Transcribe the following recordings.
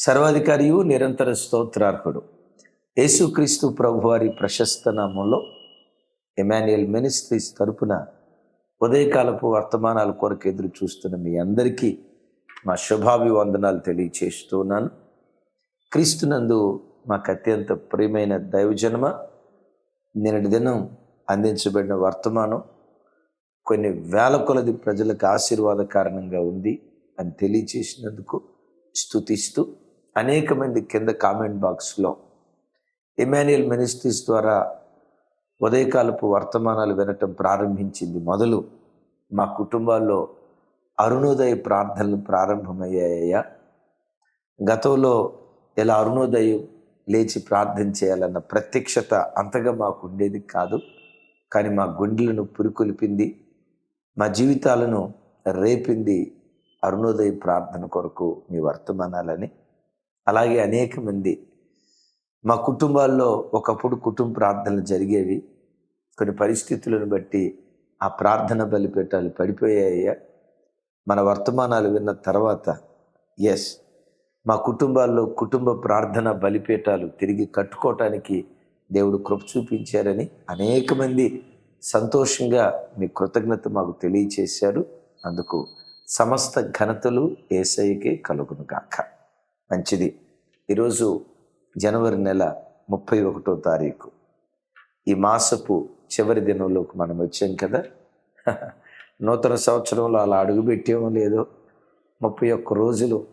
సర్వాధికారియు నిరంతర స్తోత్రార్హుడు యేసుక్రీస్తు ప్రభువారి ప్రశస్త నామంలో ఎమాన్యుయల్ మినిస్ట్రీస్ తరపున ఉదయకాలపు వర్తమానాల కొరకు ఎదురు చూస్తున్న మీ అందరికీ మా శుభాభివందనాలు తెలియచేస్తున్నాను క్రీస్తునందు మాకు అత్యంత ప్రియమైన దైవజన్మ నిన్నటి దినం అందించబడిన వర్తమానం కొన్ని వేల కొలది ప్రజలకు ఆశీర్వాద కారణంగా ఉంది అని తెలియచేసినందుకు స్థుతిస్తూ అనేక మంది కింద కామెంట్ బాక్స్లో ఇమాన్యుయల్ మినిస్ట్రీస్ ద్వారా ఉదయకాలపు వర్తమానాలు వినటం ప్రారంభించింది. మొదలు మా కుటుంబాల్లో అరుణోదయ ప్రార్థనలు ప్రారంభమయ్యాయ్యా గతంలో ఇలా అరుణోదయం లేచి ప్రార్థన చేయాలన్న ప్రత్యక్షత అంతగా మాకు ఉండేది కాదు. కానీ మా గుండెలను పురికొలిపింది మా జీవితాలను రేపింది అరుణోదయ ప్రార్థన కొరకు మీ వర్తమానాలని అలాగే అనేక మంది మా కుటుంబాల్లో ఒకప్పుడు కుటుంబ ప్రార్థనలు జరిగేవి. కొన్ని పరిస్థితులను బట్టి ఆ ప్రార్థన బలిపేటాలు పడిపోయాయ్యా మన వర్తమానాలు విన్న తర్వాత ఎస్ మా కుటుంబాల్లో కుటుంబ ప్రార్థన బలిపీఠాలు తిరిగి కట్టుకోవటానికి దేవుడు కృప చూపించారని అనేక మంది సంతోషంగా మీ కృతజ్ఞత మాకు తెలియచేశారు. అందుకు సమస్త ఘనతలు ఏసైకే కలుగును గాక. మంచిది. ఈరోజు జనవరి నెల ముప్పై ఒకటో తారీఖు. ఈ మాసపు చివరి దినంలోకి మనం వచ్చాం కదా? నూతన సంవత్సరంలో అలా అడుగుపెట్టేమో లేదో ముప్పై ఒక్క రోజులు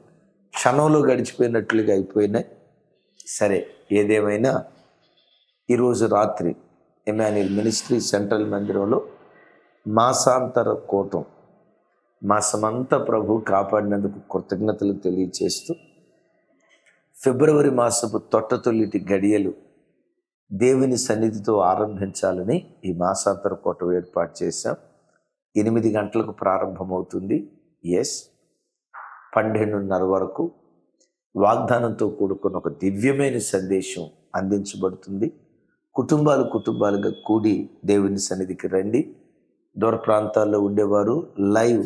క్షణంలో గడిచిపోయినట్లుగా అయిపోయినాయి. సరే ఏదేమైనా ఈరోజు రాత్రి ఎమాన్యుల్ మినిస్ట్రీ సెంట్రల్ మందిరంలో మాసాంతర కూటం మాసమంతా ప్రభు కాపాడినందుకు కృతజ్ఞతలు తెలియచేస్తూ ఫిబ్రవరి మాసపు తొట్టతొల్లిటి గడియలు దేవుని సన్నిధితో ఆరంభించాలని ఈ మాసాంతర కోట ఏర్పాటు చేశాం. ఎనిమిది గంటలకు ప్రారంభమవుతుంది. ఎస్ పన్నెండున్నర వరకు వాగ్దానంతో కూడుకున్న ఒక దివ్యమైన సందేశం అందించబడుతుంది. కుటుంబాలు కుటుంబాలుగా కూడి దేవుని సన్నిధికి రండి. దూర ప్రాంతాల్లో ఉండేవారు లైవ్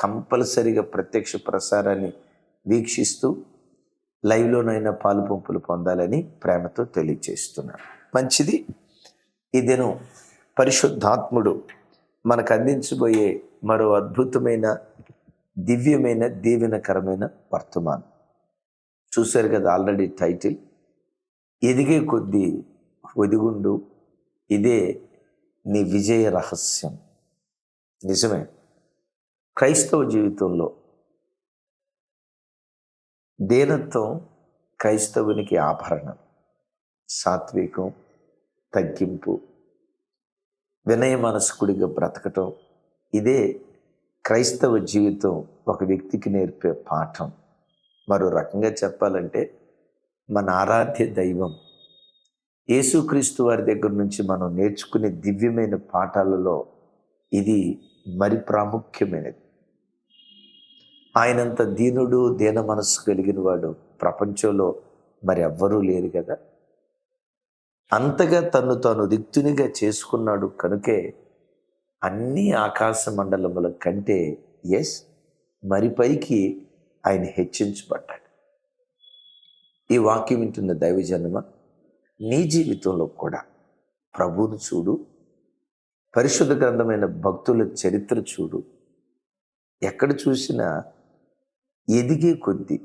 కంపల్సరీగా ప్రత్యక్ష ప్రసారాన్ని వీక్షిస్తూ లైవ్లోనైనా పాలు పంపులు పొందాలని ప్రేమతో తెలియచేస్తున్నాను. మంచిది. ఈ దినం పరిశుద్ధాత్ముడు మనకు అందించబోయే మరో అద్భుతమైన దివ్యమైన దీవెనకరమైన వర్తమానం. చూశారు కదా ఆల్రెడీ టైటిల్. ఎదిగే కొద్దీ ఒదిగుండు. ఇదే నీ విజయ రహస్యం. నిజమే. క్రైస్తవ జీవితంలో దీనత్వం క్రైస్తవునికి ఆభరణం సాత్వికం తగ్గింపు వినయ మనస్కుడిగా బ్రతకటం ఇదే క్రైస్తవ జీవితం ఒక వ్యక్తికి నేర్పే పాఠం. మరో రకంగా చెప్పాలంటే మన ఆరాధ్య దైవం యేసుక్రీస్తు వారి దగ్గర నుంచి మనం నేర్చుకునే దివ్యమైన పాఠాలలో ఇది మరి ప్రాముఖ్యమైనది. ఆయనంత దీనుడు దీన మనస్సు కలిగిన వాడు ప్రపంచంలో మరి ఎవ్వరూ లేరు కదా. అంతగా తను తాను రిక్తునిగా చేసుకున్నాడు కనుకే అన్ని ఆకాశ మండలముల కంటే ఎస్ మరి పైకి ఆయన హెచ్చించబడ్డాడు. ఈ వాక్యం వింటున్న దైవజన్మ నీ జీవితంలో కూడా ప్రభువును చూడు పరిశుద్ధ గ్రంథమైన భక్తుల చరిత్ర చూడు. ఎక్కడ చూసినా ఎదిగే కొద్దీ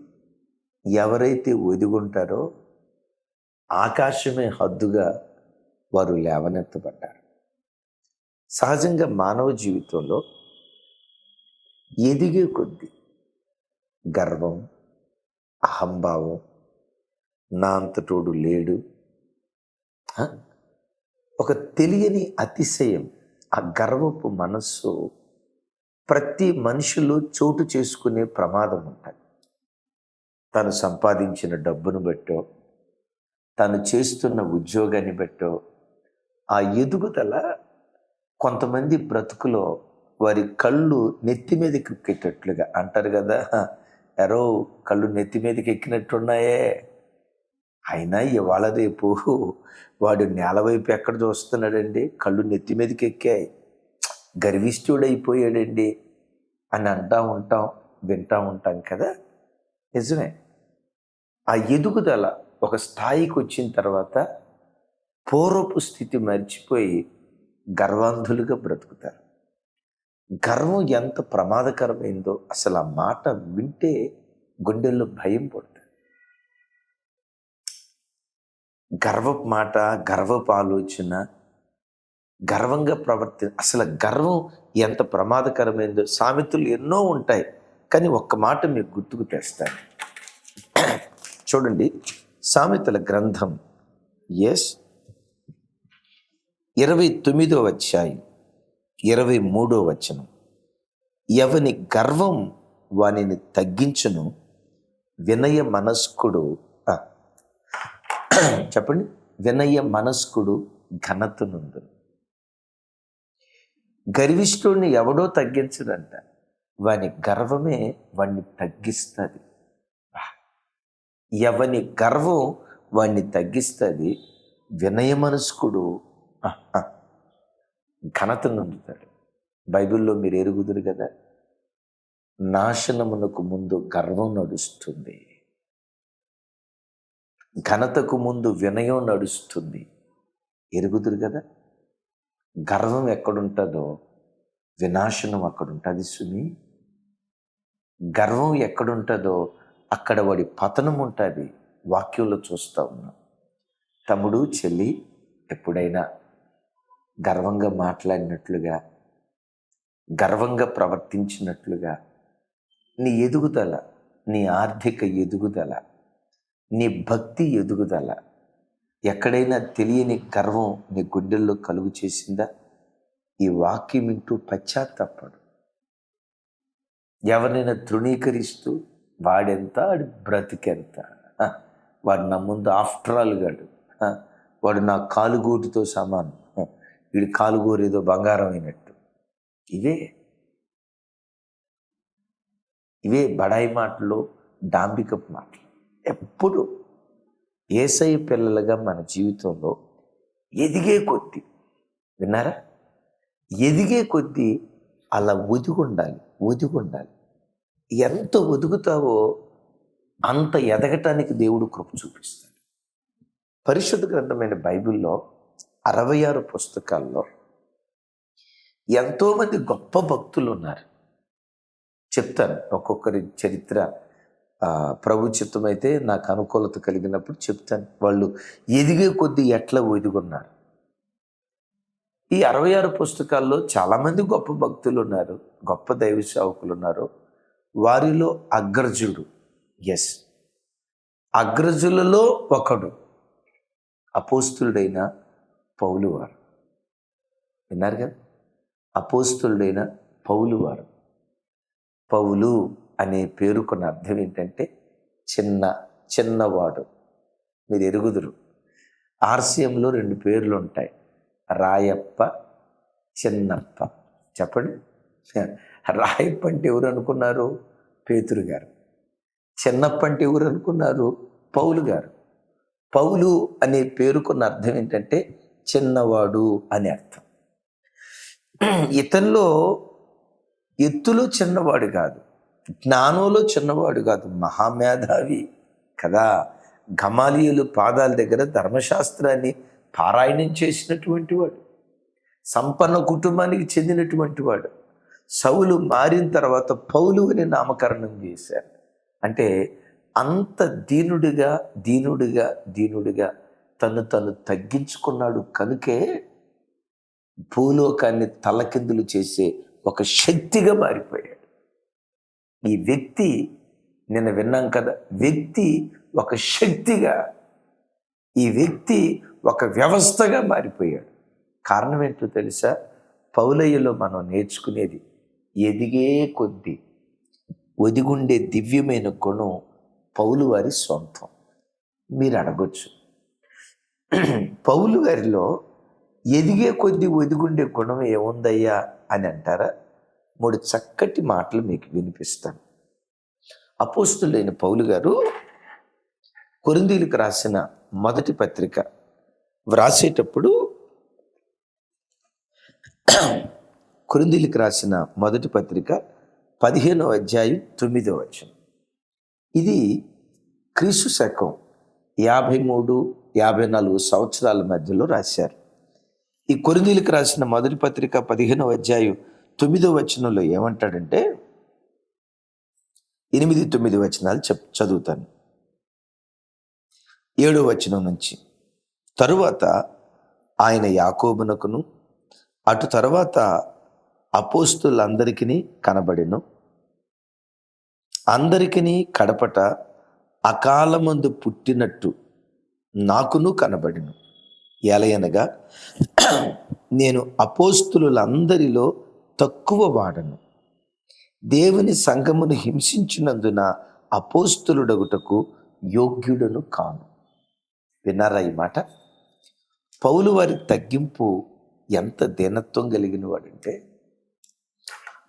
ఎవరైతే ఒదిగుంటారో ఆకాశమే హద్దుగా వారు లేవనెత్తబడ్డారు. సహజంగా మానవ జీవితంలో ఎదిగే కొద్దీ గర్వం అహంభావం నా అంతటోడు లేడు. ఒక తెలియని అతిశయం ఆ గర్వపు మనస్సు ప్రతి మనిషిలో చోటు చేసుకునే ప్రమాదం ఉంటుంది. తను సంపాదించిన డబ్బును బట్టో తను చేస్తున్న ఉద్యోగాన్ని బట్టో ఆ ఎదుగుదల కొంతమంది బ్రతుకులో వారి కళ్ళు నెత్తి మీదకి ఎక్కేటట్లుగా అంటారు కదా ఎరో కళ్ళు నెత్తి మీదకి ఎక్కినట్టున్నాయే. అయినా ఇవాళ రేపు వాడు నేల వైపు ఎక్కడ చూస్తున్నాడండి? కళ్ళు నెత్తి మీదకి ఎక్కాయి. గర్విష్ఠుడైపోయాడండి అని అంటూ ఉంటాం వింటూ ఉంటాం కదా? నిజమే. ఆ ఎదుగుదల ఒక స్థాయికి వచ్చిన తర్వాత పూర్వపు స్థితి మర్చిపోయి గర్వాంధులుగా బ్రతుకుతారు. గర్వం ఎంత ప్రమాదకరమైందో అసలు ఆ మాట వింటే గుండెల్లో భయం పడుతుంది గర్వపు మాట గర్వపు ఆలోచన గర్వంగా ప్రవర్తి అసలు గర్వం ఎంత ప్రమాదకరమైందో సామెతలు ఎన్నో ఉంటాయి. కానీ ఒక్క మాట మీకు గుర్తుకు తెస్తాను. చూడండి సామెతల గ్రంథం ఎస్. ఇరవై తొమ్మిదో అధ్యాయం ఇరవై మూడో వచనం. ఎవని గర్వం వానిని తగ్గించును వినయ మనస్కుడు చెప్పండి. వినయ మనస్కుడు ఘనతనుందును గర్విష్ఠుడిని ఎవడో తగ్గించడంట. వాని గర్వమే వాణ్ణి తగ్గిస్తుంది. ఎవని గర్వం వాణ్ణి తగ్గిస్తుంది వినయ మనస్కుడు ఆ, ఘనత బైబిల్లో మీరు ఎరుగుదురు కదా? నాశనమునకు ముందు గర్వం నడుస్తుంది. ఘనతకు ముందు వినయం నడుస్తుంది. ఎరుగుదురు కదా? గర్వం ఎక్కడుంటుందో వినాశనం అక్కడ ఉంటుంది సుమి గర్వం ఎక్కడుంటుందో అక్కడ వాడి పతనం ఉంటుంది. వాక్యంలో చూస్తూ ఉన్నాం. తమ్ముడు చెల్లి ఎప్పుడైనా గర్వంగా మాట్లాడినట్లుగా గర్వంగా ప్రవర్తించినట్లుగా నీ ఎదుగుదల నీ ఆర్థిక ఎదుగుదల నీ భక్తి ఎదుగుదల ఎక్కడైనా తెలియని గర్వం నీ గుండెల్లో కలుగు చేసిందా? ఈ వాక్యం వింటూ పశ్చాత్తాపడు. ఎవరినైనా తృణీకరిస్తూ వాడెంత వాడి బ్రతికెంత? వాడు నా ముందు ఆఫ్టర్ ఆల్ గాడు. వాడు నా కాలుగోటితో సమానం. వీడి కాలుగోరు ఏదో బంగారం అయినట్టు. ఇవే. ఇవే బడాయి మాటలు డాంబికపు మాటలు. ఎప్పుడు ఏసై పిల్లలుగా మన జీవితంలో ఎదిగే కొద్దీ విన్నారా? ఎదిగే కొద్దీ అలా ఒదిగుండాలి ఒదిగుండాలి. ఎంత ఒదుగుతావో అంత ఎదగటానికి దేవుడు కృప చూపిస్తాడు. పరిశుద్ధ గ్రంథమైన బైబిల్లో అరవై ఆరు పుస్తకాల్లో ఎంతోమంది గొప్ప భక్తులు ఉన్నారు చెప్తాను ఒక్కొక్కరి చరిత్ర ప్రభు చిత్తమైతే నాకు అనుకూలత కలిగినప్పుడు చెప్తాను. వాళ్ళు ఎదిగే కొద్దీ ఎట్లా ఎదుగున్నారు? ఈ అరవై ఆరు పుస్తకాల్లో చాలామంది గొప్ప భక్తులు ఉన్నారు గొప్ప దైవ సేవకులు ఉన్నారు. వారిలో అగ్రజుడు ఎస్ అగ్రజులలో ఒకడు అపోస్తుడైన పౌలువారు విన్నారు కదా? అపోస్తుడైన పౌలువారు పౌలు అనే పేరుకున్న అర్థం ఏంటంటే చిన్న చిన్నవాడు. మీరు ఎరుగుదురు. ఆర్సీఎంలో రెండు పేర్లు ఉంటాయి రాయప్ప చిన్నప్ప. చెప్పండి. రాయప్ప అంటే ఎవరు అనుకున్నారు? పేతురు గారు. చిన్నప్ప అంటే ఎవరు అనుకున్నారు? పౌలు గారు. పౌలు అనే పేరుకున్న అర్థం ఏంటంటే చిన్నవాడు అని అర్థం. ఇతనిలో ఎత్తులో చిన్నవాడు కాదు. జ్ఞానంలో చిన్నవాడు కాదు మహామేధావి కదా. గమాలీయులు పాదాల దగ్గర ధర్మశాస్త్రాన్ని పారాయణం చేసినటువంటి వాడు సంపన్న కుటుంబానికి చెందినటువంటి వాడు. సౌలు మారిన తర్వాత పౌలు అని నామకరణం చేశారు. అంటే అంత దీనుడిగా దీనుడిగా దీనుడిగా తను తను తగ్గించుకున్నాడు కనుకే భూలోకాన్ని తలకిందులు చేసే ఒక శక్తిగా మారిపోయాడు. ఈ వ్యక్తి నిన్న విన్నాం కదా వ్యక్తి ఒక శక్తిగా ఈ వ్యక్తి ఒక వ్యవస్థగా మారిపోయాడు. కారణం ఏంటో తెలుసా? పౌలయ్యలో మనం నేర్చుకునేది ఎదిగే కొద్దీ ఒదిగుండే దివ్యమైన గుణం పౌలు వారి సొంతం. మీరు అడగొచ్చు. పౌలు గారిలో ఎదిగే కొద్దీ ఒదిగుండే గుణం ఏముందయ్యా అని అంటారా? మూడు చక్కటి మాటలు మీకు వినిపిస్తాను. అపోస్తులైన పౌలు గారు కొరిందీలకు రాసిన మొదటి పత్రిక వ్రాసేటప్పుడు కొరిందీలకు రాసిన మొదటి పత్రిక పదిహేనో అధ్యాయం తొమ్మిదో వచనం. ఇది క్రీస్తు శకం యాభై మూడు యాభై నాలుగు సంవత్సరాల మధ్యలో రాశారు. ఈ కొరిందీలకు రాసిన మొదటి పత్రిక పదిహేనవ అధ్యాయం తొమ్మిదో వచనంలో ఏమంటాడంటే ఎనిమిది తొమ్మిది వచనాలు చెప్ చదువుతాను. ఏడో వచనం నుంచి తరువాత ఆయన యాకోబునకును అటు తర్వాత అపోస్తులందరికీ కనబడెను. అందరికీ కడపట అకాలమందు పుట్టినట్టు నాకును కనబడిను. ఎలయనగా నేను అపోస్తులందరిలో తక్కువ వాడను. దేవుని సంఘమును హింసించినందున అపోస్తులుడగుటకు యోగ్యుడను కాను. విన్నారా ఈ మాట? పౌలు వారి తగ్గింపు ఎంత దీనత్వం కలిగిన వాడంటే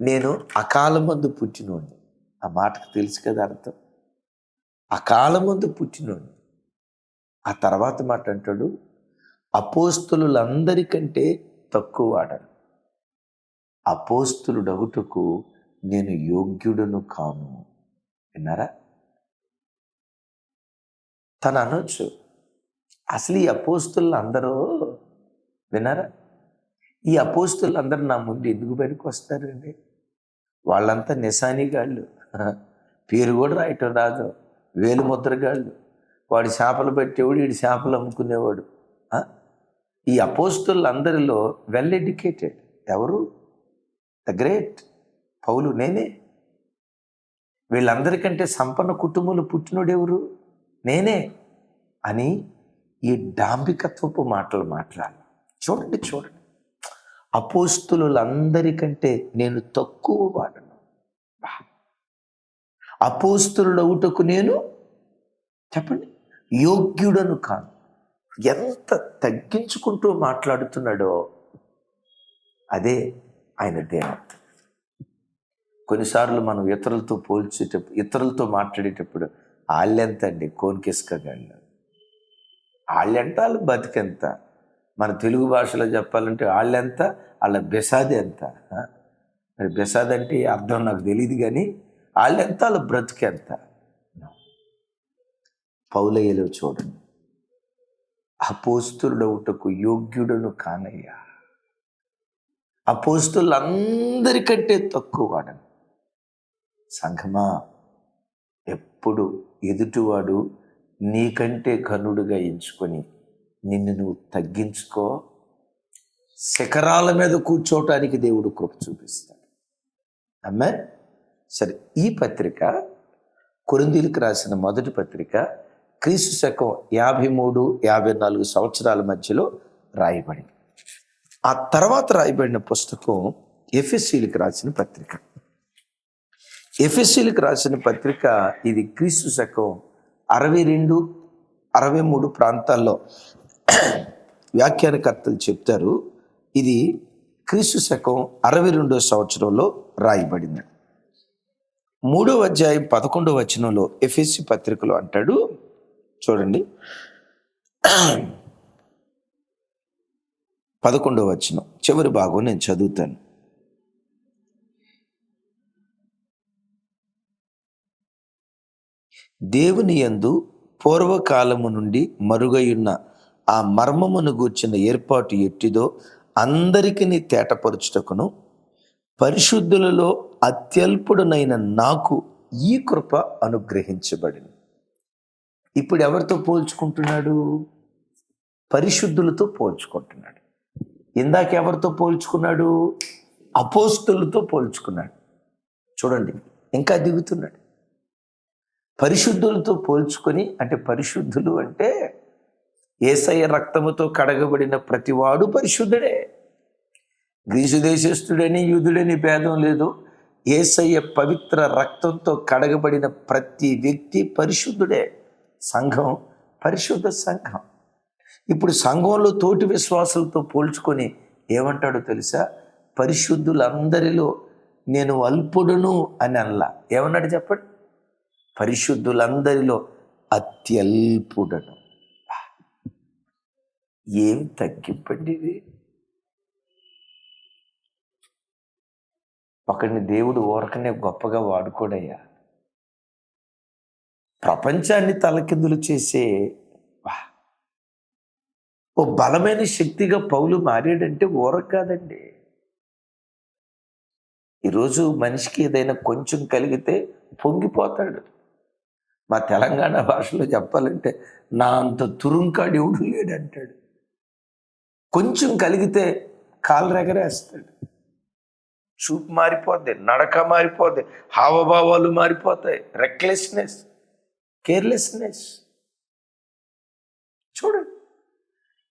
నేను అకాలమందు పుట్టినోడిని. ఆ మాటకు తెలుసు కదా అర్థం? అకాలమందు పుట్టినోడిని. ఆ తర్వాత మాట అంటాడు అపోస్తులందరికంటే తక్కువ వాడను. అపోస్తులుడవుటకు నేను యోగ్యుడను కాను. విన్నారా? తను అనొచ్చు. అసలు ఈ అపోస్తులు అందరూ విన్నారా? ఈ అపోస్తులు అందరూ నా ముందు ఎందుకు పనికి వస్తారండి? వాళ్ళంతా నిశానిగాళ్ళు పేరు కూడా రాయటం రాదు. వేలు ముద్రగాళ్ళు వాడి చేపలు పెట్టేవాడు వీడు చేపలు అమ్ముకునేవాడు. ఈ అపోస్తులు అందరిలో వెల్ ఎడ్యుకేటెడ్. ఎవరు? ద గ్రేట్ పౌలు నేనే. వీళ్ళందరికంటే సంపన్న కుటుంబంలో పుట్టినోడెవరు నేనే అని ఈ డాంబికత్వపు మాటలు మాట్లాడాలి. చూడండి చూడండి. అపోస్తులందరికంటే నేను తక్కువ వాడను. అపోస్తులవుటకు అపోస్తులుడవుటకు నేను చెప్పండి యోగ్యుడను కాను. ఎంత తగ్గించుకుంటూ మాట్లాడుతున్నాడో అదే ఆయన దేవత కొన్నిసార్లు మనం ఇతరులతో పోల్చేటప్పుడు ఇతరులతో మాట్లాడేటప్పుడు వాళ్ళెంత అండి కోనికిసుకగాళ్ళు. వాళ్ళెంత వాళ్ళు బతికెంత? మన తెలుగు భాషలో చెప్పాలంటే వాళ్ళెంత వాళ్ళ బెసాది ఎంత? మరి బెసాద్ అంటే అర్థం నాకు తెలియదు కానీ వాళ్ళెంత వాళ్ళ బ్రతికెంత పౌలయ్యలో చూడండి. అపోస్తుడవుటకు యోగ్యుడను కానయ్యా. అపోస్తులందరికంటే తక్కువ వాడని సంఘమా ఎప్పుడు ఎదుటివాడు నీకంటే ఘనుడుగా ఎంచుకొని నిన్ను నువ్వు తగ్గించుకో శిఖరాల మీద కూర్చోవటానికి దేవుడు కృప చూపిస్తాడు. అమ్మే సరే ఈ పత్రిక కొరిందీలకు రాసిన మొదటి పత్రిక క్రీస్తు శకం యాభై మూడు యాభై నాలుగు సంవత్సరాల మధ్యలో రాయబడింది. ఆ తర్వాత రాయబడిన పుస్తకం ఎఫ్ఎస్సీలకు రాసిన పత్రిక. ఎఫ్ఎస్సీలకు రాసిన పత్రిక ఇది క్రీస్తు శకం అరవై రెండు అరవై మూడు ప్రాంతాల్లో వ్యాఖ్యానకర్తలు చెప్తారు. ఇది క్రీస్తు శకం అరవై రెండో సంవత్సరంలో రాయబడింది. మూడో అధ్యాయం పదకొండో వచనంలో ఎఫ్ఎస్సి పత్రికలో అంటాడు. చూడండి. పదకొండో వచనం చివరి భాగం నేను చదువుతాను. దేవుని యందు పూర్వకాలము నుండి మరుగయున్న ఆ మర్మమును గూర్చిన ఏర్పాటు ఎట్టిదో అందరికీ తేటపరుచుటకును పరిశుద్ధులలో అత్యల్పుడునైన నాకు ఈ కృప అనుగ్రహించబడింది ఇప్పుడు ఎవరితో పోల్చుకుంటున్నాడు? పరిశుద్ధులతో పోల్చుకుంటున్నాడు. ఇందాక ఎవరితో పోల్చుకున్నాడు? అపోస్తులతో పోల్చుకున్నాడు. చూడండి ఇంకా దిగుతున్నాడు. పరిశుద్ధులతో పోల్చుకొని అంటే పరిశుద్ధులు అంటే ఏసయ్య రక్తముతో కడగబడిన ప్రతివాడు పరిశుద్ధుడే. గ్రీసు దేశస్థుడని యూదుడని భేదం లేదు. ఏసయ్య పవిత్ర రక్తంతో కడగబడిన ప్రతి వ్యక్తి పరిశుద్ధుడే. సంఘం పరిశుద్ధ సంఘం. ఇప్పుడు సంఘంలో తోటి విశ్వాసులతో పోల్చుకొని ఏమంటాడో తెలుసా? పరిశుద్ధులందరిలో నేను అల్పుడును అని అనలా. ఏమన్నాడు చెప్పండి? పరిశుద్ధులందరిలో అత్యల్పుడను. ఏం తగ్గింపండి ఇది? ఒకడిని దేవుడు ఊరకనే గొప్పగా వాడుకోడయ్యా. ప్రపంచాన్ని తలకిందులు చేసే ఓ బలమైన శక్తిగా పౌలు మారాడంటే ఊర కాదండి. ఈరోజు మనిషికి ఏదైనా కొంచెం కలిగితే పొంగిపోతాడు. మా తెలంగాణ భాషలో చెప్పాలంటే నా అంత తురుంకాడు ఎవడు లేడంటాడు. కొంచెం కలిగితే కాలు రెగరేస్తాడు. చూపు మారిపోద్ది నడక మారిపోద్ది హావభావాలు మారిపోతాయి. రెక్లెస్నెస్ కేర్లెస్నెస్ చూడండి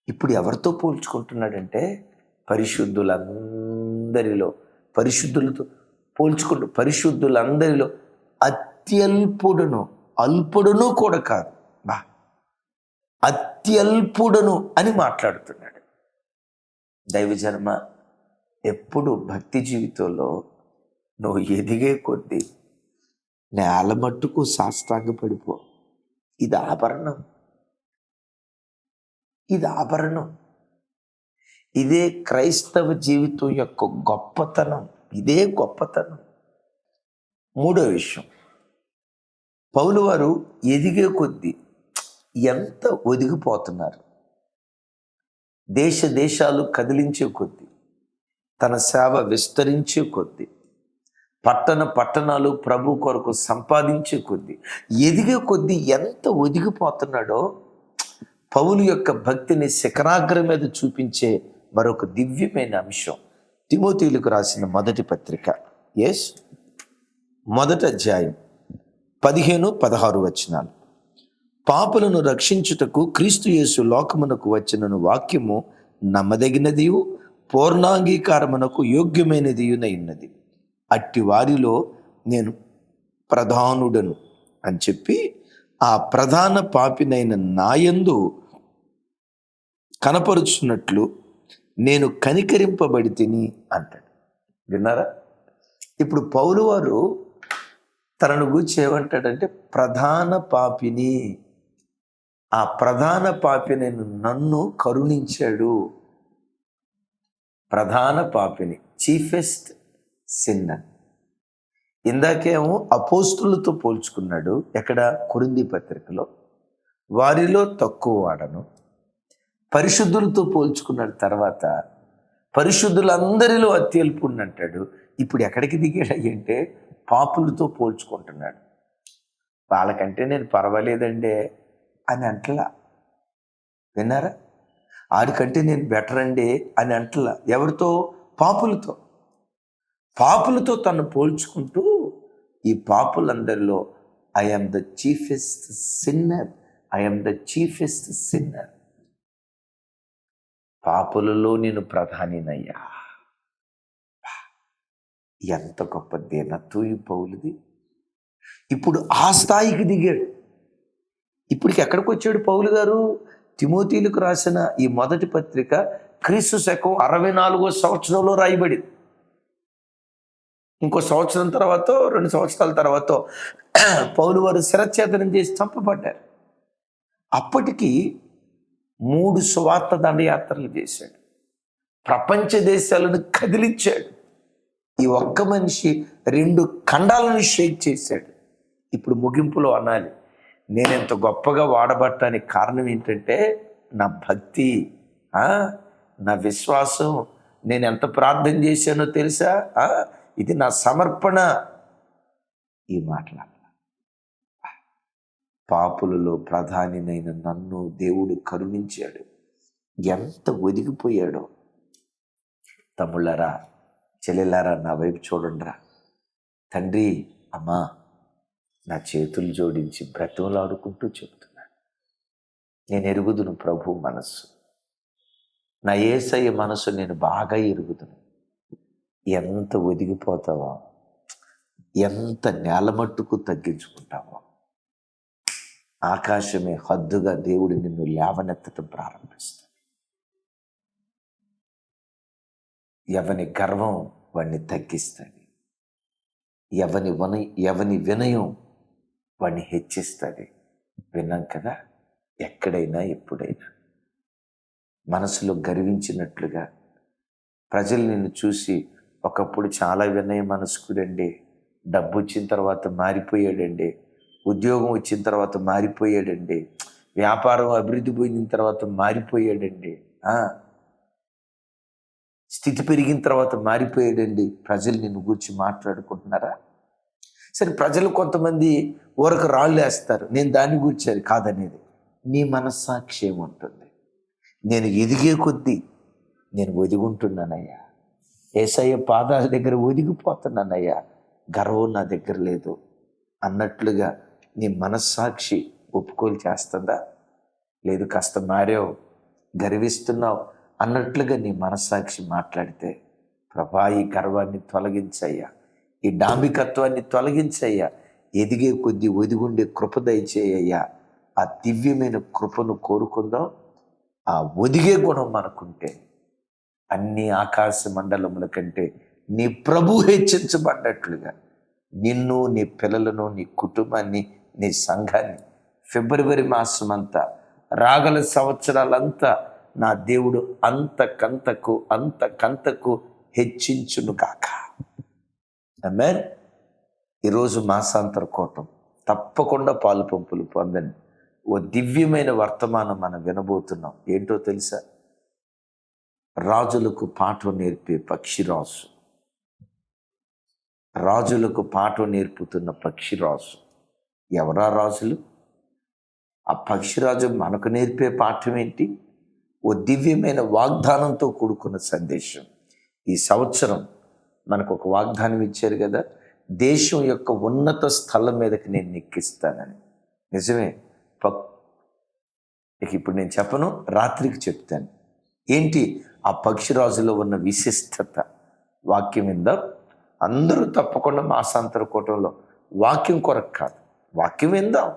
ఇప్పుడు ఎవరితో పోల్చుకుంటున్నాడంటే పరిశుద్ధులందరిలో పరిశుద్ధులతో పోల్చుకుంటూ పరిశుద్ధులందరిలో అత్యల్పుడును అల్పుడును కూడా కాదు. బా అత్యల్పుడును అని మాట్లాడుతున్నాడు. దైవజన్మ ఎప్పుడు భక్తి జీవితంలో నువ్వు ఎదిగే కొద్దీ నేల మట్టుకు సాష్టాంగ పడిపో ఇది ఆభరణం. ఇది ఆభరణం. ఇదే క్రైస్తవ జీవితం యొక్క గొప్పతనం. ఇదే గొప్పతనం. మూడో విషయం. పౌలు వారు ఎదిగే కొద్దీ ఎంత ఒదిగిపోతున్నారు. దేశ దేశాలు కదిలించే కొద్దీ తన సేవ విస్తరించే కొద్దీ పట్టణ పట్టణాలు ప్రభు కొరకు సంపాదించే కొద్దీ ఎదిగే కొద్దీ ఎంత ఒదిగిపోతున్నాడో పౌలు యొక్క భక్తిని శిఖరాగ్రం మీద చూపించే మరొక దివ్యమైన అంశం. తిమోతీలకు రాసిన మొదటి పత్రిక. ఎస్ మొదటి అధ్యాయం. పదిహేను పదహారు వచనాలు. పాపులను రక్షించుటకు క్రీస్తు యేసు లోకమునకు వచ్చినను వాక్యము నమ్మదగినదియు పూర్ణాంగీకారమునకు యోగ్యమైనదియునై ఉన్నది. అట్టి వారిలో నేను ప్రధానుడను అని చెప్పి ఆ ప్రధాన పాపినైన నాయందు కనపరుచున్నట్లు నేను కనికరింపబడి తిని అంటాడు. విన్నారా? ఇప్పుడు పౌలు వారు తనను గురించి ఏమంటాడంటే ప్రధాన పాపిని ఆ ప్రధాన పాపినైన నన్ను కరుణించాడు. ప్రధాన పాపిని చీఫెస్ట్ సిన్నర్ ఇందాకేమో అపోస్తులతో పోల్చుకున్నాడు ఎక్కడ కురింది పత్రికలో. వారిలో తక్కువ వాడను. పరిశుద్ధులతో పోల్చుకున్నాడు తర్వాత పరిశుద్ధులందరిలో అత్యల్పు అంటాడు ఇప్పుడు ఎక్కడికి దిగాడు అంటే పాపులతో పోల్చుకుంటున్నాడు. వాళ్ళకంటే నేను పర్వాలేదండి అని అంటలా. విన్నారా? ఆడికంటే నేను బెటర్ అండి అని అంటలా. ఎవరితో? పాపులతో. పాపులతో తను పోల్చుకుంటూ ఈ పాపులందరిలో I am the chiefest sinner I am the chiefest sinner పాపులలో నేను ప్రధానినయ్యా. ఎంత గొప్ప దేనత్వం ఈ పౌలుది. ఇప్పుడు ఆ స్థాయికి దిగాడు. ఇప్పటికి ఎక్కడికి వచ్చాడు పౌలు గారు? తిమోతీలకు రాసిన ఈ మొదటి పత్రిక క్రీస్తు శకం అరవై నాలుగో సంవత్సరంలో రాయబడింది. ఇంకో సంవత్సరం తర్వాత రెండు సంవత్సరాల తర్వాత పౌలు వారు శిరచ్ఛేదనం చేసి చంపబడ్డారు. అప్పటికి మూడు సువార్త దండయాత్రలు చేశాడు. ప్రపంచ దేశాలను కదిలించాడు. ఈ ఒక్క మనిషి రెండు ఖండాలను షేక్ చేశాడు. ఇప్పుడు ముగింపులో అనాలి. నేను ఎంత గొప్పగా వాడబట్టడానికి కారణం ఏంటంటే నా భక్తి నా విశ్వాసం. నేను ఎంత ప్రార్థన చేశానో తెలుసా? ఇది నా సమర్పణ. ఈ మాటలు పాపులలో ప్రధానినైన నన్ను దేవుడు కరుణించాడు. ఎంత ఒదిగిపోయాడో. తమ్ముళ్ళరా చెల్లెలారా నా వైపు చూడండిరా. తండ్రి అమ్మా నా చేతులు జోడించి బ్రతంలాడుకుంటూ చెప్తున్నాను నేను ఎరుగుదును ప్రభు మనస్సు. నా ఏసయ్య మనసు నేను బాగా ఎరుగుదును. ఎంత ఒదిగిపోతావో ఎంత నేలమట్టుకు తగ్గించుకుంటావో ఆకాశమే హద్దుగా దేవుడు నిన్ను లేవనెత్తటం ప్రారంభిస్తాడు. ఎవని గర్వం వాణ్ణి తగ్గిస్తుంది ఎవని వన ఎవని వినయం వాణ్ణి హెచ్చిస్తుంది విన్నాం కదా? ఎక్కడైనా ఎప్పుడైనా. మనసులో గర్వించినట్లుగా ప్రజలు నిన్ను చూసి ఒకప్పుడు చాలా వినయ మనస్కుడండి. డబ్బు వచ్చిన తర్వాత మారిపోయాడండి. ఉద్యోగం వచ్చిన తర్వాత మారిపోయాడండి. వ్యాపారం అభివృద్ధి పొందిన తర్వాత మారిపోయాడండి. స్థితి పెరిగిన తర్వాత మారిపోయాడండి. ప్రజలు నిన్ను గురించి మాట్లాడుకుంటున్నారా? సరే ప్రజలు కొంతమంది ఊరకు రాళ్ళు వేస్తారు. నేను దాన్ని గురించి కాదనేది. నీ మనస్సాక్షి ఏముంటుంది? నేను ఎదిగే కొద్దీ నేను ఒదిగుంటున్నానయ్యా. ఏసయ్య పాదాల దగ్గర ఒదిగిపోతున్నానయ్యా. గర్వం నా దగ్గర లేదు. అన్నట్లుగా నీ మనస్సాక్షి ఒప్పుకోలు చేస్తుందా? లేదు కాస్త మారావు. గర్విస్తున్నావు అన్నట్లుగా నీ మనస్సాక్షి మాట్లాడితే ప్రభా ఈ గర్వాన్ని తొలగించయ్యా. ఈ డాంబికత్వాన్ని తొలగించయ్యా. ఎదిగే కొద్దీ ఒదిగుండే కృప దయచేయ్యా ఆ దివ్యమైన కృపను కోరుకుందాం. ఆ ఒదిగే గుణం మనకుంటే అన్ని ఆకాశ మండలముల కంటే నీ ప్రభు హెచ్చించబడ్డట్లుగా నిన్ను నీ పిల్లలను నీ కుటుంబాన్ని నీ సంఘాన్ని ఫిబ్రవరి మాసం అంతా రాగల సంవత్సరాలంతా నా దేవుడు అంతకంతకు అంతకంతకు హెచ్చించును కాక ఈరోజు మాసాంతర కోటం. తప్పకుండా పాలు పంపులు పొందండి. ఓ దివ్యమైన వర్తమానం మనం వినబోతున్నాం. ఏంటో తెలుసా? రాజులకు పాఠం నేర్పే పక్షిరాజు. రాజులకు పాఠం నేర్పుతున్న పక్షిరాజు. ఎవరా రాజులు? ఆ పక్షిరాజు మనకు నేర్పే పాఠం ఏంటి? ఓ దివ్యమైన వాగ్దానంతో కూడుకున్న సందేశం. ఈ సంవత్సరం మనకు ఒక వాగ్దానం ఇచ్చారు కదా దేశం యొక్క ఉన్నత స్థలం మీదకి నేను నెక్కిస్తానని. నిజమే? పక్ ఇప్పుడు నేను చెప్పను రాత్రికి చెప్తాను. ఏంటి? ఆ పక్షిరాజులో ఉన్న విశిష్టత వాక్యం విందా అందరూ తప్పకుండా మాసాంతర కూటంలో వాక్యం కొరకు కాదు. వాక్యం విందాం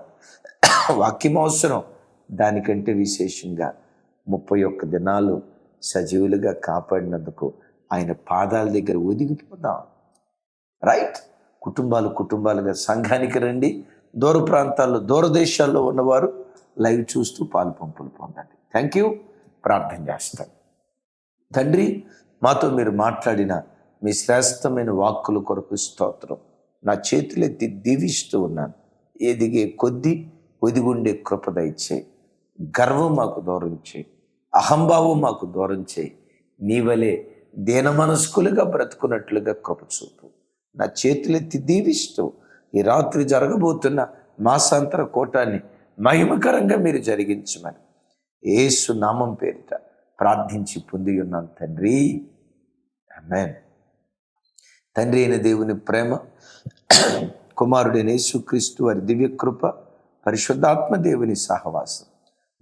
వాక్యం అవసరం. దానికంటే విశేషంగా ముప్పై ఒక్క దినాలు సజీవులుగా కాపాడినందుకు ఆయన పాదాల దగ్గర ఒదిగిపోదాం. రైట్ కుటుంబాలు కుటుంబాలుగా సంఘానికి రండి. దూర ప్రాంతాల్లో దూరదేశాల్లో ఉన్నవారు లైవ్ చూస్తూ పాలు పంపులు పొందండి. థ్యాంక్ యూ ప్రార్థన చేస్తాను తండ్రి మాతో మీరు మాట్లాడిన మీ శ్రేష్టమైన వాక్కుల కొరకు స్తోత్రం. నా చేతులెత్తి దీవిస్తూ ఉన్నాను. ఎదిగే కొద్దీ ఒదిగుండే కృప దయచేయి. గర్వం మాకు దూరం చేయి. అహంభావం మాకు దూరం చేయి. నీవలే దీన మనస్కులుగా బ్రతుకున్నట్లుగా కృప చూపు. నా చేతులెత్తి దీవిస్తూ ఈ రాత్రి జరగబోతున్న మాసాంతర కోటాన్ని మహిమకరంగా మీరు జరిగించమని. ఏసు నామం పేరిట ప్రార్థించి పొంది ఉన్నాను తండ్రి. ఆమేన్. తండ్రి అయిన దేవుని ప్రేమ కుమారుడైన యేసుక్రీస్తు వారి దివ్యకృప పరిశుద్ధాత్మ దేవుని సహవాసం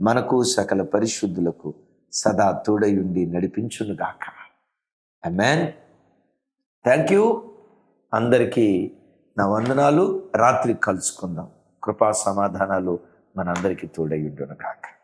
మనకు సకల పరిశుద్ధులకు సదా తోడయుండి నడిపించునుగాక అమెన్ థ్యాంక్ యూ. అందరికీ నా వందనాలు. రాత్రి కలుసుకుందాం. కృపా సమాధానాలు మనందరికీ తోడయుండును కాక